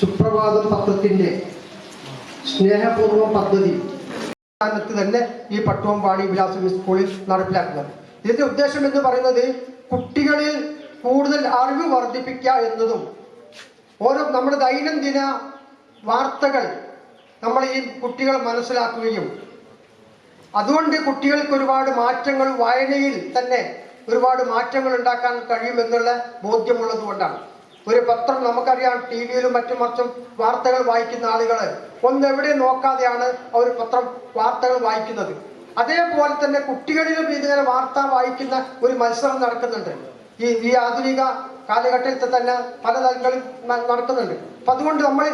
സുപ്രഭാതം പത്രത്തിന്റെ സ്നേഹപൂർവം പദ്ധതി. തന്നെ ഈ പട്ടുവമ്പാടി വിലാസം സ്കൂളിൽ നടപ്പിലാക്കുന്നത്. ഇതിന്റെ ഉദ്ദേശം എന്ന് പറയുന്നത് കുട്ടികളിൽ കൂടുതൽ അറിവ് വർദ്ധിപ്പിക്കുക എന്നതും ഓരോ നമ്മുടെ ദൈനംദിന വാർത്തകൾ നമ്മൾ ഈ കുട്ടികൾ മനസ്സിലാക്കുകയും അതുകൊണ്ട് കുട്ടികൾക്ക് ഒരുപാട് മാറ്റങ്ങൾ വായനയിൽ തന്നെ ഒരുപാട് മാറ്റങ്ങൾ ഉണ്ടാക്കാൻ കഴിയുമെന്നുള്ള ബോധ്യമുള്ളത് കൊണ്ടാണ്. ഒരു പത്രം നമുക്കറിയാം ടി വിയിലും മറ്റും മറിച്ചും വാർത്തകൾ വായിക്കുന്ന ആളുകൾ ഒന്ന് എവിടെ നോക്കാതെയാണ് അവർ പത്രം വാർത്തകൾ വായിക്കുന്നത്. അതേപോലെ തന്നെ കുട്ടികളിലും ഇതിങ്ങനെ വാർത്ത വായിക്കുന്ന ഒരു മത്സരം നടക്കുന്നുണ്ട്. ഈ ഈ ആധുനിക കാലഘട്ടത്തിൽ തന്നെ പല തലങ്ങളിൽ നടക്കുന്നുണ്ട്. അപ്പൊ അതുകൊണ്ട് നമ്മൾ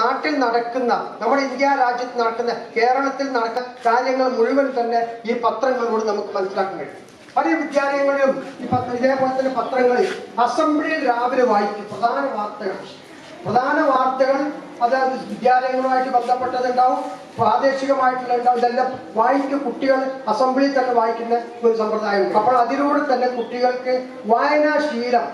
നാട്ടിൽ നടക്കുന്ന നമ്മുടെ ഇന്ത്യ രാജ്യത്ത് നടക്കുന്ന കേരളത്തിൽ നടക്കുന്ന കാര്യങ്ങൾ മുഴുവൻ തന്നെ ഈ പത്രങ്ങളിലൂടെ നമുക്ക് മനസ്സിലാക്കാൻ കഴിയും. പല വിദ്യാലയങ്ങളിലും ഈ ഇതേപോലെ തന്നെ പത്രങ്ങളിൽ അസംബ്ലിയിൽ രാവിലെ വായിക്കും. പ്രധാന വാർത്തകൾ. പ്രധാന വാർത്തകൾ അത് വിദ്യാലയങ്ങളുമായിട്ട് ബന്ധപ്പെട്ടതുണ്ടാവും. പ്രാദേശികമായിട്ടുള്ള ഉണ്ടാവും. ഇതെല്ലാം വായിക്കും കുട്ടികൾ അസംബ്ലിയിൽ തന്നെ വായിക്കുന്ന ഒരു സമ്പ്രദായമുണ്ട് അപ്പോൾ അതിലൂടെ തന്നെ കുട്ടികൾക്ക് വായനാശീലം.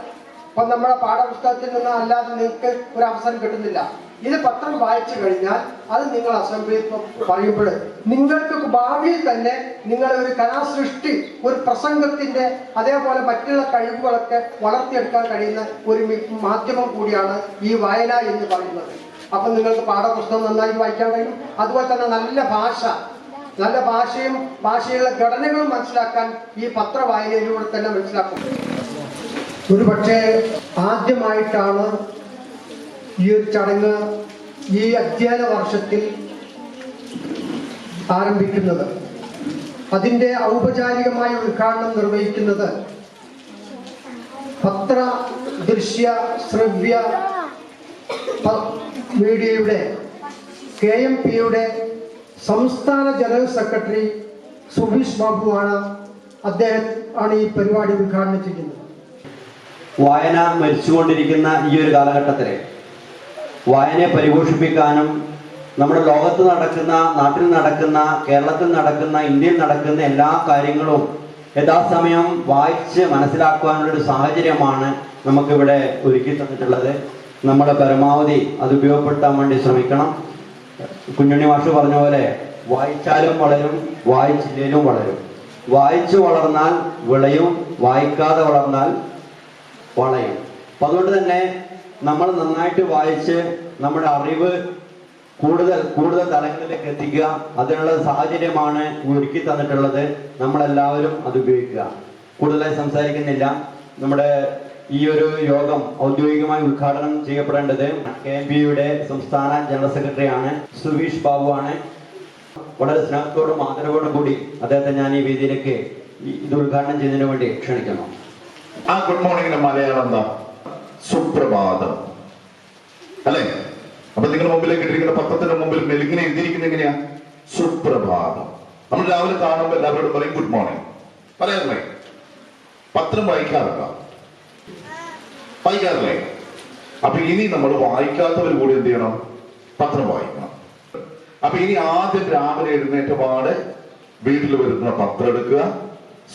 അപ്പൊ നമ്മുടെ പാഠപുസ്തകത്തിൽ നിന്ന് അല്ലാതെ നിങ്ങൾക്ക് ഒരു അവസരം കിട്ടുന്നില്ല. ഇത് പത്രം വായിച്ചു കഴിഞ്ഞാൽ അത് നിങ്ങൾ അസംബ്ലിയിൽ പറയുമ്പോൾ നിങ്ങൾക്ക് ഭാവിയിൽ തന്നെ നിങ്ങൾ ഒരു കലാസൃഷ്ടി ഒരു പ്രസംഗത്തിന്റെ അതേപോലെ മറ്റുള്ള കഴിവുകളൊക്കെ വളർത്തിയെടുക്കാൻ കഴിയുന്ന ഒരു മാധ്യമം കൂടിയാണ് ഈ വായന എന്ന് പറയുന്നത്. അപ്പൊ നിങ്ങൾക്ക് പാഠപുസ്തകം നന്നായി വായിക്കാൻ കഴിയും. അതുപോലെ തന്നെ നല്ല ഭാഷ. നല്ല ഭാഷയും ഭാഷയിലെ ഘടനകളും മനസ്സിലാക്കാൻ ഈ പത്രവായനയിലൂടെ തന്നെ മനസ്സിലാക്കും. ഒരു പക്ഷേ ആദ്യമായിട്ടാണ് ഈ ഒരു ചടങ്ങ് ഈ അധ്യയന വർഷത്തിൽ ആരംഭിക്കുന്നത്. അതിന്റെ ഔപചാരികമായ ഉദ്ഘാടനം നിർവഹിക്കുന്നത് പത്ര ദൃശ്യ ശ്രവ്യ മീഡിയയുടെ കെ എം പിയുടെ സംസ്ഥാന ജനറൽ സെക്രട്ടറി സുബീഷ് ബാബുവാണ് അദ്ദേഹം ആണ് ഈ പരിപാടി ഉദ്ഘാടനം ചെയ്യുന്നത്. വായന മരിച്ചുകൊണ്ടിരിക്കുന്ന ഈ ഒരു കാലഘട്ടത്തിൽ വായനയെ പരിപോഷിപ്പിക്കാനും നമ്മുടെ ലോകത്ത് നടക്കുന്ന നാട്ടിൽ നടക്കുന്ന കേരളത്തിൽ നടക്കുന്ന ഇന്ത്യയിൽ നടക്കുന്ന എല്ലാ കാര്യങ്ങളും യഥാസമയം വായിച്ച് മനസ്സിലാക്കുവാനുള്ള ഒരു സാഹചര്യമാണ് നമുക്കിവിടെ ഒരുക്കി തന്നിട്ടുള്ളത്. നമ്മൾ പരമാവധി അത് ഉപയോഗപ്പെടുത്താൻ വേണ്ടി ശ്രമിക്കണം. കുഞ്ഞുണ്ണി മാഷ് പറഞ്ഞ പോലെ വായിച്ചാലും വളരും വായിച്ചില്ലേലും വളരും. വായിച്ചു വളർന്നാൽ വിളയും വായിക്കാതെ വളർന്നാൽ വളയും. അപ്പൊ അതുകൊണ്ട് തന്നെ നമ്മൾ നന്നായിട്ട് വായിച്ച് നമ്മുടെ അറിവ് കൂടുതൽ കൂടുതൽ തലങ്ങളിലേക്ക് എത്തിക്കുക. അതിനുള്ള സാഹചര്യമാണ് ഒരുക്കി തന്നിട്ടുള്ളത്. നമ്മളെല്ലാവരും അത് ഉപയോഗിക്കുക. കൂടുതലായി സംസാരിക്കുന്നില്ല. നമ്മുടെ ഈ ഒരു യോഗം ഔദ്യോഗികമായി ഉദ്ഘാടനം ചെയ്യപ്പെടേണ്ടത് കെ എം പിയുടെ സംസ്ഥാന ജനറൽ സെക്രട്ടറിയാണ് സുവീഷ് ബാബു ആണ്. വളരെ സ്നേഹത്തോടും ആദരവോടും കൂടി അദ്ദേഹത്തെ ഞാൻ ഈ വേദിയിലേക്ക് ഇത് ഉദ്ഘാടനം ചെയ്യുന്നതിന് വേണ്ടി ക്ഷണിക്കുന്നു. ആ ഗുഡ് മോർണിംഗ് മലയാളം എന്താ സുപ്രഭാതം. അല്ലെ? അപ്പൊ നിങ്ങളുടെ മുമ്പിലേക്ക് ഇട്ടിരിക്കുന്ന പത്രത്തിന്റെ മുമ്പിൽ മെലിങ്ങനെ എഴുതിയിരിക്കുന്ന എങ്ങനെയാ? സുപ്രഭാതം. നമ്മൾ രാവിലെ കാണുമ്പോൾ എല്ലാവരോടും പറയും ഗുഡ് മോർണിംഗ് പറയാറില്ലേ? പത്രം വായിക്കാറില്ല. വായിക്കാറില്ലേ അപ്പൊ ഇനി നമ്മൾ വായിക്കാത്തവർ കൂടി എന്ത് ചെയ്യണം? പത്രം വായിക്കണം. അപ്പൊ ഇനി ആദ്യം രാവിലെ എഴുന്നേറ്റ പാട് വീട്ടിൽ വരുന്ന പത്രം എടുക്കുക.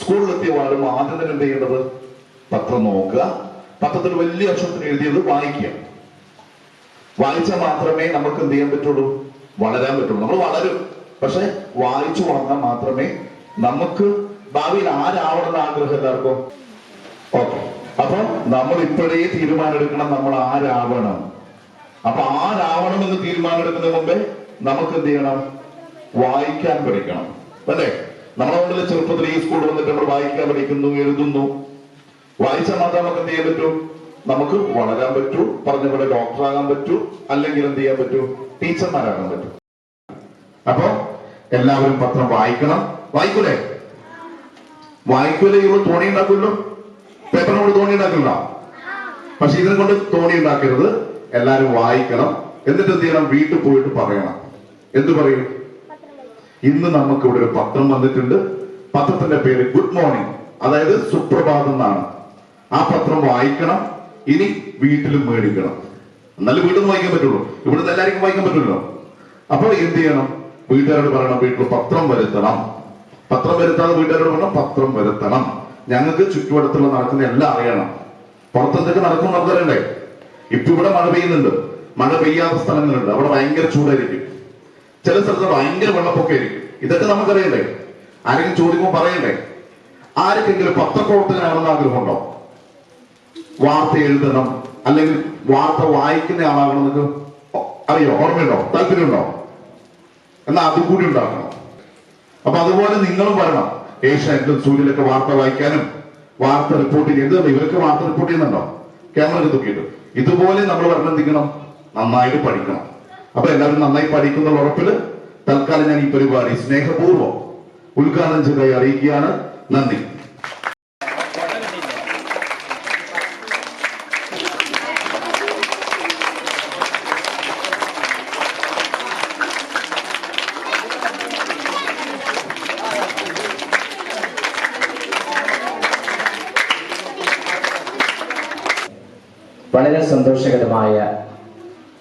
സ്കൂളിലെത്തിയ പാടും ആദ്യം തന്നെ എന്ത് ചെയ്യേണ്ടത്? പത്രം നോക്കുക. പത്രത്തിൽ വലിയ അക്ഷരത്തിൽ എഴുതിയത് വായിക്കുക. വായിച്ചാൽ മാത്രമേ നമുക്ക് എന്ത് ചെയ്യാൻ പറ്റുള്ളൂ? വളരാൻ പറ്റുള്ളൂ. നമ്മൾ വളരും. പക്ഷെ വായിച്ചു വളർന്നാൽ മാത്രമേ നമുക്ക് ഭാവിയിൽ ആരാവണമെന്ന് ആഗ്രഹം എല്ലാവർക്കും? ഓക്കെ. അപ്പൊ നമ്മൾ ഇപ്പോഴേ തീരുമാനമെടുക്കണം നമ്മൾ ആരാവണം. അപ്പൊ ആരാവണം എന്ന് തീരുമാനമെടുക്കുന്നതിന് മുമ്പേ നമുക്ക് എന്ത് ചെയ്യണം? വായിക്കാൻ പഠിക്കണം. അല്ലേ? നമ്മളെ ചെറുപ്പത്തിൽ ഈ സ്കൂളിൽ വന്നിട്ട് നമ്മൾ വായിക്കാൻ പഠിക്കുന്നു എഴുതുന്നു. വായിച്ചാൽ മാത്രം നമുക്ക് എന്ത് ചെയ്യാൻ പറ്റൂ? നമുക്ക് വളരാൻ പറ്റൂ പറഞ്ഞ പോലെ ഡോക്ടറാകാൻ പറ്റൂ അല്ലെങ്കിൽ എന്ത് ചെയ്യാൻ പറ്റൂ? ടീച്ചർമാരാകാൻ പറ്റൂ. അപ്പോ എല്ലാവരും പത്രം വായിക്കണം. വായിക്കൂലേ? വായിക്കൂലേ ഇവർ തോണി ഉണ്ടാക്കുമല്ലോ? പേപ്പറിനോട് തോണി ഉണ്ടാക്കില്ല പക്ഷെ ഇതിനെ കൊണ്ട് തോണി ഉണ്ടാക്കരുത്. എല്ലാരും വായിക്കണം. എന്നിട്ട് എന്ത് ചെയ്യണം? വീട്ടിൽ പോയിട്ട് പറയണം. എന്ത് പറയും? ഇന്ന് നമുക്ക് ഇവിടെ ഒരു പത്രം വന്നിട്ടുണ്ട്. പത്രത്തിന്റെ പേര് ഗുഡ് മോർണിംഗ്. അതായത് സുപ്രഭാതം എന്നാണ്. ആ പത്രം വായിക്കണം ഇനി വീട്ടിലും മേടിക്കണം. എന്നാലും വീട്ടിൽ വായിക്കാൻ പറ്റുള്ളൂ. ഇവിടുന്ന് എല്ലാവർക്കും വായിക്കാൻ പറ്റുമല്ലോ. അപ്പോൾ എന്ത് ചെയ്യണം? വീട്ടുകാരോട് പറയണം വീട്ടിൽ പത്രം വരുത്തണം. പത്രം വരുത്താതെ വീട്ടുകാരോട് പറയണം പത്രം വരുത്തണം. ഞങ്ങൾക്ക് ചുറ്റുവട്ടത്തുള്ള നടക്കുന്ന എല്ലാം അറിയണം. പുറത്തെന്തൊക്കെ നടക്കും നമുക്കറിയണ്ടേ? ഇപ്പൊ ഇവിടെ മഴ പെയ്യുന്നുണ്ട്. മഴ പെയ്യാത്ത സ്ഥലങ്ങളുണ്ട്. അവിടെ ഭയങ്കര ചൂടായിരിക്കും. ചില സ്ഥലത്ത് ഭയങ്കര വെള്ളപ്പൊക്കമായിരിക്കും ഇതൊക്കെ നമുക്കറിയണ്ടേ? ആരെങ്കിലും ചോദിക്കുമ്പോൾ പറയണ്ടേ? ആർക്കെങ്കിലും പത്രപ്രവർത്തകനാണെന്ന് ആഗ്രഹമുണ്ടോ? വാർത്ത എഴുതണം അല്ലെങ്കിൽ വാർത്ത വായിക്കുന്ന ആളാകണം എന്നൊക്കെ അറിയോ? ഓർമ്മയുണ്ടോ? താല്പര്യമുണ്ടോ? എന്നാൽ അതും കൂടി ഉണ്ടാക്കണം അപ്പൊ അതുപോലെ നിങ്ങളും വരണം. ഏഷ്യാനെറ്റും സൂര്യലൊക്കെ വാർത്ത വായിക്കാനും വാർത്ത റിപ്പോർട്ട് ചെയ്യുന്നത് ഇവരൊക്കെ വാർത്ത റിപ്പോർട്ട് ചെയ്യുന്നുണ്ടോ? ക്യാമറ തൂക്കിയിട്ട്. ഇതുപോലെ നമ്മൾ വരണം എന്തിക്കണം നന്നായിട്ട് പഠിക്കണം. അപ്പൊ എല്ലാവരും നന്നായി പഠിക്കുന്ന ഉറപ്പിൽ തൽക്കാലം ഞാൻ ഈ പരിപാടി സ്നേഹപൂർവം ഉദ്ഘാടനം ചെയ്തായി അറിയിക്കുകയാണ്. നന്ദി. വളരെ സന്തോഷകരമായ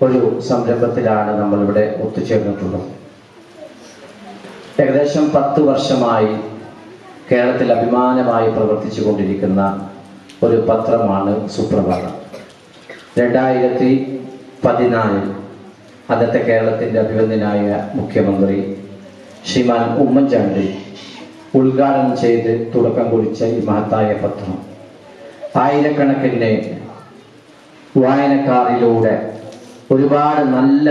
ഒരു സംരംഭത്തിലാണ് നമ്മളിവിടെ ഒത്തുചേർന്നിട്ടുള്ളത്. ഏകദേശം പത്ത് വർഷമായി കേരളത്തിൽ അഭിമാനമായി പ്രവർത്തിച്ചു കൊണ്ടിരിക്കുന്ന ഒരു പത്രമാണ് സുപ്രഭാതം. രണ്ടായിരത്തി പതിനാലിൽ അന്നത്തെ കേരളത്തിന്റെ അഭിനന്ദനായ മുഖ്യമന്ത്രി ശ്രീമാൻ ഉമ്മൻചാണ്ടി ഉദ്ഘാടനം ചെയ്ത് തുടക്കം കുറിച്ച ഈ മഹത്തായ പത്രം. ആയിരക്കണക്കിന് വായനക്കാരിലൂടെ ഒരുപാട് നല്ല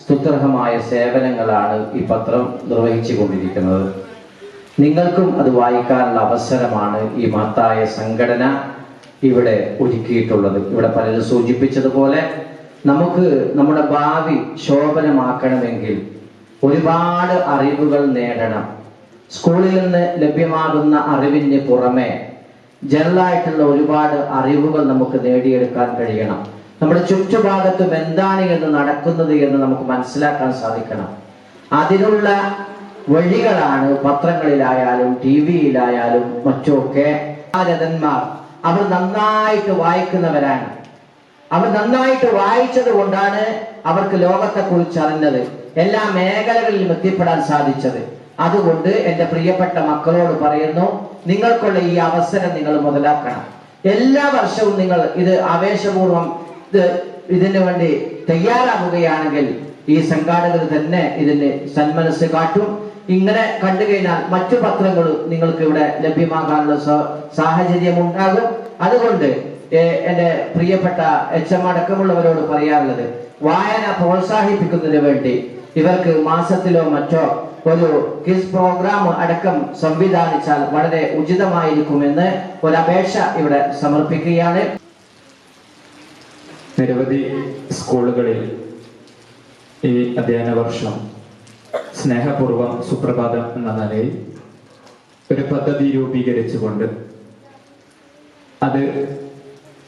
സ്തുത്രഹമായ സേവനങ്ങളാണ് ഈ പത്രം നിർവഹിച്ചു കൊണ്ടിരിക്കുന്നത് നിങ്ങൾക്കും അത് വായിക്കാനുള്ള അവസരമാണ് ഈ മഹത്തായ സംഘടന ഇവിടെ ഒരുക്കിയിട്ടുള്ളത്. ഇവിടെ പലരും സൂചിപ്പിച്ചതുപോലെ നമുക്ക് നമ്മുടെ ഭാവി ശോഭനമാക്കണമെങ്കിൽ ഒരുപാട് അറിവുകൾ നേടണം. സ്കൂളിൽ നിന്ന് ലഭ്യമാകുന്ന അറിവിന് പുറമെ ജനറലായിട്ടുള്ള ഒരുപാട് അറിവുകൾ നമുക്ക് നേടിയെടുക്കാൻ കഴിയണം. നമ്മുടെ ചുറ്റുഭാഗത്തും എന്താണ് എന്ന് നടക്കുന്നത് എന്ന് നമുക്ക് മനസ്സിലാക്കാൻ സാധിക്കണം. അതിനുള്ള വഴികളാണ് പത്രങ്ങളിലായാലും ടി വിയിലായാലും മറ്റുമൊക്കെ രഥന്മാർ അവർ നന്നായിട്ട് വായിക്കുന്നവരാണ്. അവർ നന്നായിട്ട് വായിച്ചത് കൊണ്ടാണ് അവർക്ക് ലോകത്തെ കുറിച്ച് അറിഞ്ഞത്. എല്ലാ മേഖലകളിലും എത്തിപ്പെടാൻ സാധിച്ചത്. അതുകൊണ്ട് എന്റെ പ്രിയപ്പെട്ട മക്കളോട് പറയുന്നു നിങ്ങൾക്കുള്ള ഈ അവസരം നിങ്ങൾ മുതലാക്കണം. എല്ലാ വർഷവും നിങ്ങൾ ഇത് ആവേശപൂർവം ഇത് ഇതിനു വേണ്ടി തയ്യാറാവുകയാണെങ്കിൽ ഈ സംഘാടകർ തന്നെ ഇതിന് സന്മനസ് കാട്ടും. ഇങ്ങനെ കണ്ടു കഴിഞ്ഞാൽ മറ്റു പത്രങ്ങൾ നിങ്ങൾക്ക് ഇവിടെ ലഭ്യമാകാനുള്ള സാഹചര്യം ഉണ്ടാകും അതുകൊണ്ട് എന്റെ പ്രിയപ്പെട്ട എച്ച് എം അടക്കമുള്ളവരോട് പറയാനുള്ളത് വായന പ്രോത്സാഹിപ്പിക്കുന്നതിന് വേണ്ടി ഇവർക്ക് മാസത്തിലോ മറ്റോ ഒരു ക്വിസ് പ്രോഗ്രാം അടക്കം സംവിധാനിച്ചാൽ വളരെ ഉചിതമായിരിക്കുമെന്ന് ഒരു അപേക്ഷ ഇവിടെ സമർപ്പിക്കുകയാണ്. നിരവധി സ്കൂളുകളിൽ ഈ അധ്യയന വർഷം സ്നേഹപൂർവം സുപ്രഭാതം എന്ന നിലയിൽ ഒരു പദ്ധതി രൂപീകരിച്ചുകൊണ്ട് അത്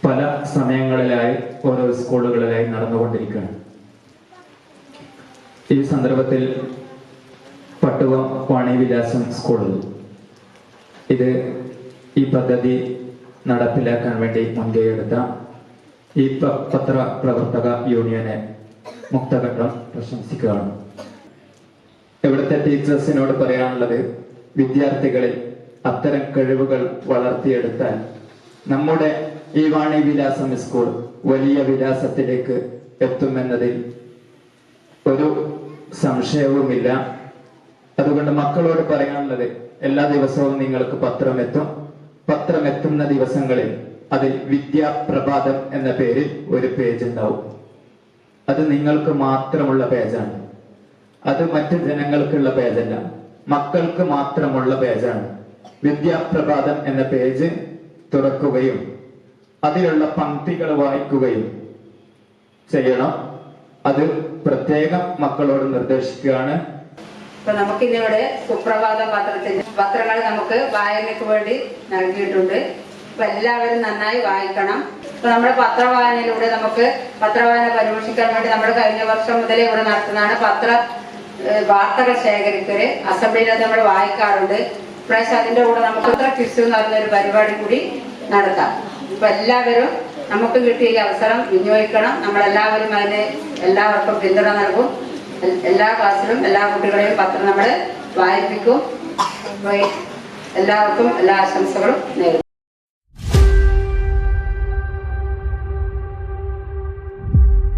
പല സമയങ്ങളിലായി ഓരോ സ്കൂളുകളിലായി നടന്നുകൊണ്ടിരിക്കുകയാണ്. ഈ സന്ദർഭത്തിൽ പട്ടുവം വാണിവിലാസം സ്കൂളിൽ ഇത് ഈ പദ്ധതി നടപ്പിലാക്കാൻ വേണ്ടി മുൻകൈയെടുത്ത ഈ പത്ര പ്രവർത്തക യൂണിയനെ മുക്തഘട്ടം പ്രശംസിക്കുകയാണ്. ഇവിടുത്തെ ടീച്ചേഴ്സിനോട് പറയാനുള്ളത് വിദ്യാർത്ഥികളിൽ അത്തരം കഴിവുകൾ വളർത്തിയെടുത്താൽ നമ്മുടെ ഈ വാണി വിലാസം സ്കൂൾ വലിയ വിലാസത്തിലേക്ക് എത്തുമെന്നതിൽ ഒരു സംശയവുമില്ല. അതുകൊണ്ട് മക്കളോട് പറയാനുള്ളത് എല്ലാ ദിവസവും നിങ്ങൾക്ക് പത്രമെത്തും. പത്രമെത്തുന്ന ദിവസങ്ങളിൽ അതിൽ വിദ്യാപ്രഭാതം എന്ന പേരിൽ ഒരു പേജ് ഉണ്ടാവും അത് നിങ്ങൾക്ക് മാത്രമുള്ള പേജാണ്. അത് മറ്റു ജനങ്ങൾക്കുള്ള പേജല്ല. മക്കൾക്ക് മാത്രമുള്ള പേജാണ്. വിദ്യാപ്രഭാതം എന്ന പേജ് തുറക്കുകയും അതിലുള്ള പങ്ക്തികൾ വായിക്കുകയും ചെയ്യണം. അത് പ്രത്യേകം മക്കളോട് നിർദ്ദേശിക്കുകയാണ്. ഇപ്പൊ നമുക്കിന്നിവിടെ സുപ്രഭാത പത്രത്തിന്റെ പത്രങ്ങൾ നമുക്ക് വായനയ്ക്ക് വേണ്ടി നൽകിയിട്ടുണ്ട്. അപ്പൊ എല്ലാവരും നന്നായി വായിക്കണം. ഇപ്പൊ നമ്മുടെ പത്രവായനയിലൂടെ നമുക്ക് പത്രവായന പരിപോഷിക്കാൻ വേണ്ടി നമ്മൾ കഴിഞ്ഞ വർഷം മുതലേ ഇവിടെ നടത്തുന്നതാണ് പത്ര വാർത്തകൾ ശേഖരിക്കൽ. അസംബ്ലിയിൽ നമ്മൾ വായിക്കാറുണ്ട്. ഇപ്രാവശ്യം അതിന്റെ കൂടെ നമുക്ക് പത്ര ക്വിസ് എന്ന് പറഞ്ഞൊരു പരിപാടി കൂടി നടത്താം. ഇപ്പൊ എല്ലാവരും നമുക്ക് കിട്ടിയ ഈ അവസരം വിനിയോഗിക്കണം. നമ്മളെല്ലാവരും അതിന് എല്ലാവർക്കും പിന്തുണ നൽകും. എല്ലാ ക്ലാസ്സിലും എല്ലാ കുട്ടികളെയും പത്രം നമ്മൾ വായിപ്പിക്കും. എല്ലാവർക്കും എല്ലാ ആശംസകളും നേരും